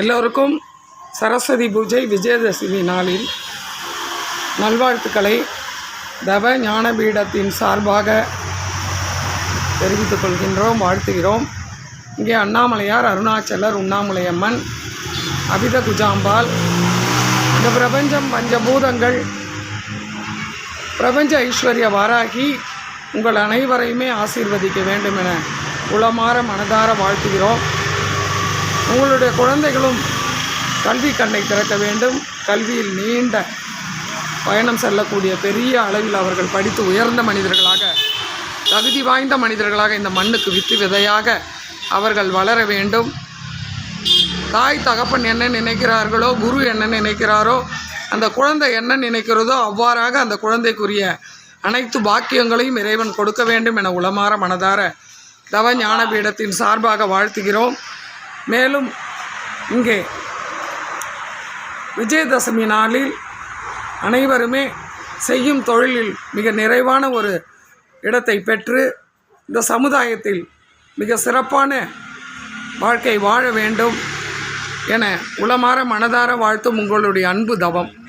எல்லோருக்கும் சரஸ்வதி பூஜை விஜயதசமி நாளில் நல்வாழ்த்துக்களை தவ ஞானபீடத்தின் சார்பாக தெரிவித்துக் கொள்கின்றோம் வாழ்த்துகிறோம். இங்கே அண்ணாமலையார் அருணாச்சலர் உண்ணாமலையம்மன் அபித குஜாம்பாள் இந்த பிரபஞ்சம் பஞ்சபூதங்கள் பிரபஞ்ச ஐஸ்வர்ய வாராகி உங்கள் அனைவரையுமே ஆசீர்வதிக்க வேண்டும் என உளமாற மனதார வாழ்த்துகிறோம். உங்களுடைய குழந்தைகளும் கல்வி கண்ணை திறக்க வேண்டும். கல்வியில் நீண்ட பயணம் செல்லக்கூடிய பெரிய அளவில் அவர்கள் படித்து உயர்ந்த மனிதர்களாக தகுதி வாய்ந்த மனிதர்களாக இந்த மண்ணுக்கு வித்து விதையாக அவர்கள் வளர வேண்டும். தாய் தகப்பன் என்ன நினைக்கிறார்களோ குரு என்ன நினைக்கிறாரோ அந்த குழந்தை என்ன நினைக்கிறதோ அவ்வாறாக அந்த குழந்தைக்குரிய அனைத்து பாக்கியங்களையும் இறைவன் கொடுக்க வேண்டும் என உளமாற மனதார தவ ஞானபீடத்தின் சார்பாக வாழ்த்துகிறோம். மேலும் இங்கே விஜயதசமி நாளில் அனைவருமே செய்யும் தொழிலில் மிக நிறைவான ஒரு இடத்தை பெற்று இந்த சமுதாயத்தில் மிக சிறப்பான வாழ்க்கை வாழ வேண்டும் என உளமாற மனதார வாழ்த்தும் உங்களுடைய அன்பு தவம்.